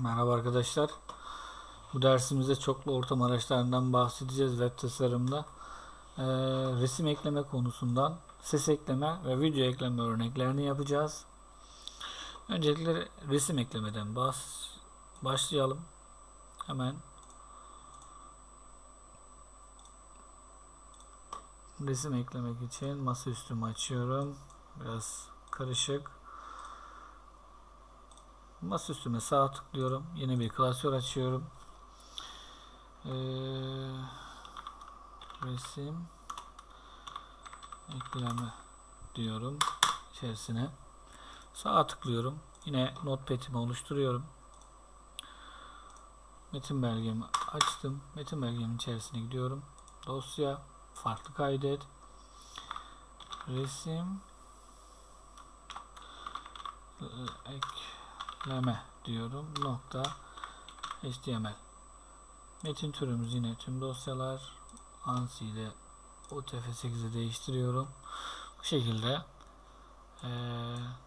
Merhaba arkadaşlar. Bu dersimizde çoklu ortam araçlarından bahsedeceğiz web tasarımda. Ee, resim ekleme konusundan ses ekleme ve video ekleme örneklerini yapacağız. Öncelikle resim eklemeden bahs başlayalım. Hemen resim eklemek için masaüstümü açıyorum. Biraz karışık. Masaüstüme sağ tıklıyorum. Yeni bir klasör açıyorum. Ee, resim ekleme diyorum içerisine. Sağa tıklıyorum. Yine notepad'imi oluşturuyorum. Metin belgemi açtım. Metin belgemin içerisine gidiyorum. Dosya farklı kaydet. Resim ek ekleme diyorum. Nokta HTML. Metin türümüz yine tüm dosyalar. ANSI ile UTF-8'e değiştiriyorum. Bu şekilde eee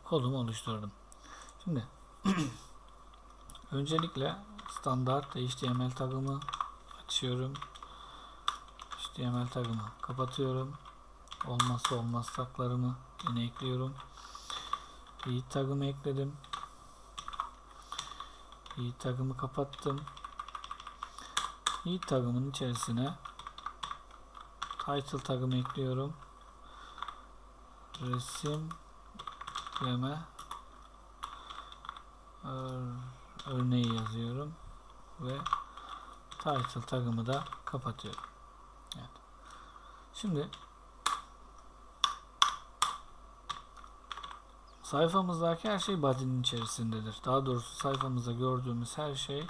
kodumu oluşturdum. Şimdi öncelikle standart HTML tagımı açıyorum. HTML tagımı kapatıyorum. Olmazsa olmaz taglarımı yine ekliyorum. Bir tagımı ekledim. İyi tagımı kapattım. İyi tagımın içerisine title tagımı ekliyorum. Resim ekleme ör- örneği yazıyorum ve title tagımı da kapatıyorum. Evet. Şimdi sayfamızdaki her şey body'nin içerisindedir. Daha doğrusu sayfamızda gördüğümüz her şey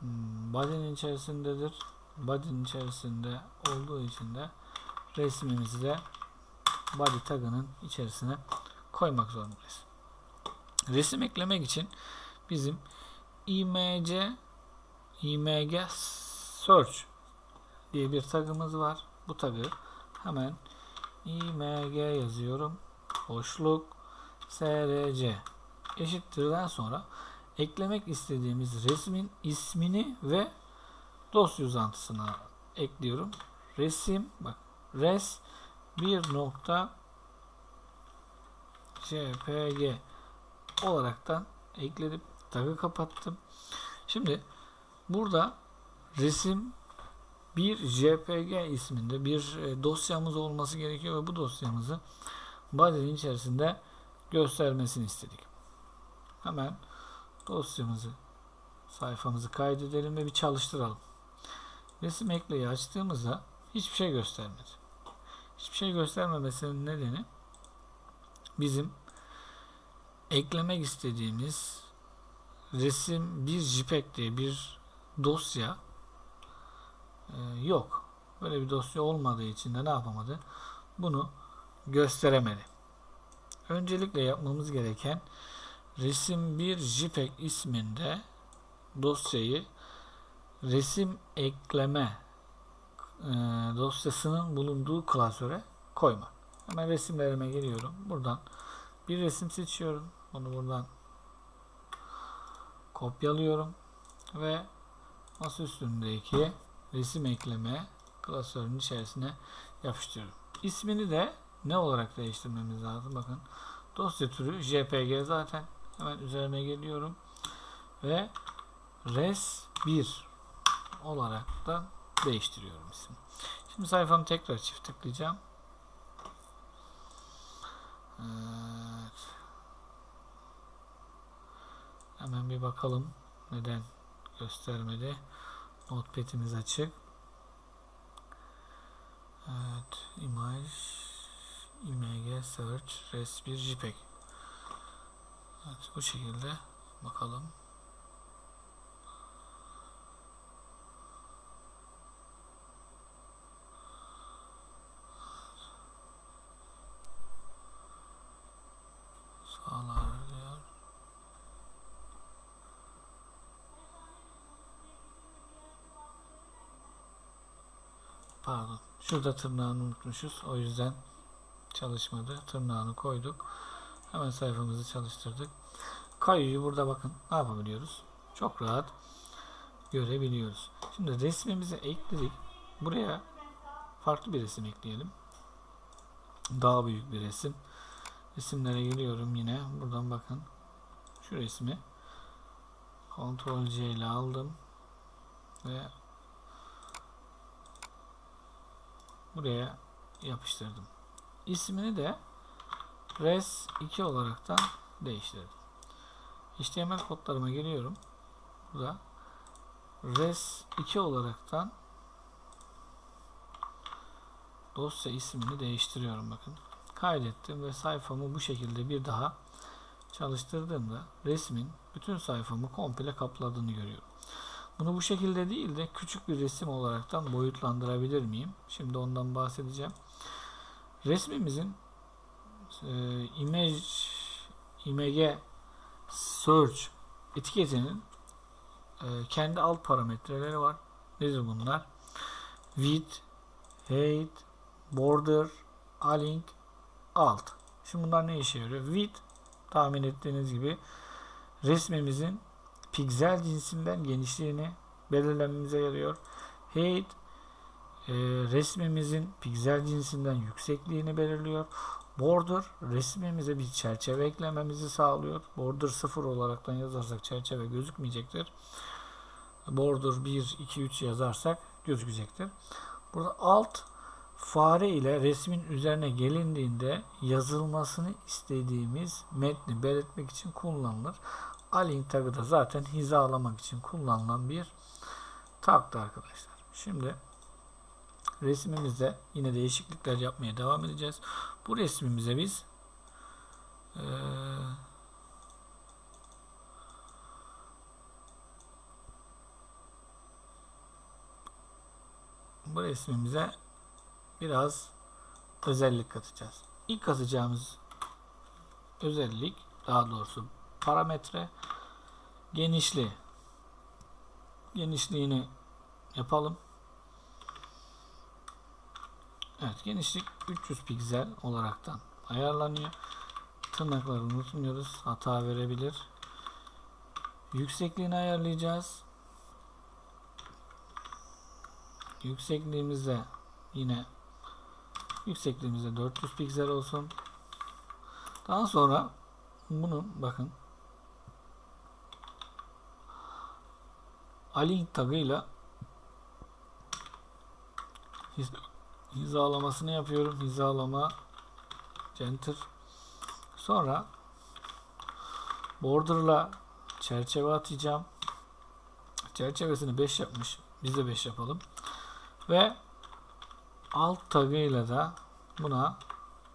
hmm, body'nin içerisindedir. Body'nin içerisinde olduğu için de resmimizi de body tagının içerisine koymak zorundayız. Resim eklemek için bizim imc img search diye bir tagımız var. Bu tagı hemen img yazıyorum. Boşluk src eşittirden sonra eklemek istediğimiz resmin ismini ve dosya uzantısını ekliyorum. Resim bak res bir nokta jpg olaraktan ekledim. Tagı kapattım. Şimdi burada resim bir jpg isminde bir e, dosyamız olması gerekiyor ve bu dosyamızı body'nin içerisinde göstermesini istedik. Hemen dosyamızı sayfamızı kaydedelim ve bir çalıştıralım. Resim ekleyi açtığımızda hiçbir şey göstermedi. Hiçbir şey göstermemesinin nedeni bizim eklemek istediğimiz resim bir JPEG diye bir dosya e, yok. Böyle bir dosya olmadığı için de ne yapamadı? Bunu gösteremedi. Öncelikle yapmamız gereken resim bir JPEG isminde dosyayı resim ekleme e, dosyasının bulunduğu klasöre koymak. Hemen resimlerime geliyorum. Buradan bir resim seçiyorum. Bunu buradan kopyalıyorum ve masa üstündeki resim ekleme klasörünün içerisine yapıştırıyorum. İsmini de ne olarak değiştirmemiz lazım? Bakın dosya türü JPG zaten. Hemen üzerine geliyorum ve res 1 olarak da değiştiriyorum ismi. Şimdi sayfamı tekrar çift tıklayacağım. Evet. Hemen bir bakalım neden göstermedi. Notepad'imiz açık. Evet, image img search res1 jpeg. Evet, bu şekilde bakalım. Sağlar. Pardon. Şurada tırnağını unutmuşuz. O yüzden çalışmadı. Tırnağını koyduk. Hemen sayfamızı çalıştırdık. Kayıyı burada bakın. Ne yapabiliyoruz? çok rahat görebiliyoruz. Şimdi resmimizi ekledik. Buraya farklı bir resim ekleyelim. Daha büyük bir resim. Resimlere geliyorum yine. Buradan bakın. Şu resmi Ctrl C ile aldım ve buraya yapıştırdım. İsmini de res 2 olaraktan değiştirdim. HTML kodlarıma giriyorum. Burada res 2 olaraktan dosya ismini değiştiriyorum bakın. Kaydettim ve sayfamı bu şekilde bir daha çalıştırdığımda resmin bütün sayfamı komple kapladığını görüyorum. Bunu bu şekilde değil de küçük bir resim olaraktan boyutlandırabilir miyim? Şimdi ondan bahsedeceğim. Resmimizin e, image image search etiketinin e, kendi alt parametreleri var. Nedir bunlar? Width, height, border, alink, alt. Şimdi bunlar ne işe yarıyor? Width tahmin ettiğiniz gibi resmimizin piksel cinsinden genişliğini belirlememize yarıyor. Height e, resmimizin piksel cinsinden yüksekliğini belirliyor. Border resmimize bir çerçeve eklememizi sağlıyor. Border 0 olaraktan yazarsak çerçeve gözükmeyecektir. Border 1, 2, 3 yazarsak gözükecektir. Burada alt fare ile resmin üzerine gelindiğinde yazılmasını istediğimiz metni belirtmek için kullanılır. Align tagı da zaten hizalamak için kullanılan bir tagdı arkadaşlar. Şimdi resmimizde yine değişiklikler yapmaya devam edeceğiz. Bu resmimize biz ee, bu resmimize biraz özellik katacağız. İlk katacağımız özellik daha doğrusu parametre genişliği. Genişliğini yapalım. Evet genişlik 300 piksel olaraktan ayarlanıyor. Tırnakları unutmuyoruz. Hata verebilir. Yüksekliğini ayarlayacağız. Yüksekliğimizde yine yüksekliğimizde 400 piksel olsun. Daha sonra bunun bakın Align tagıyla hizalamasını yapıyorum. Hizalama center. Sonra border'la çerçeve atacağım. Çerçevesini 5 yapmış. Biz de 5 yapalım. Ve alt tagıyla da buna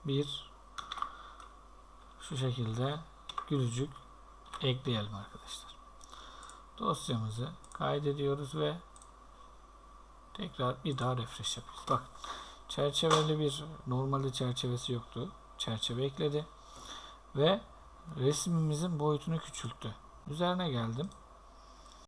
bir şu şekilde gülücük ekleyelim arkadaşlar. Dosyamızı kaydediyoruz ve tekrar bir daha refresh yapıyoruz. Bak çerçeveli bir normalde çerçevesi yoktu. Çerçeve ekledi ve resmimizin boyutunu küçülttü. Üzerine geldim.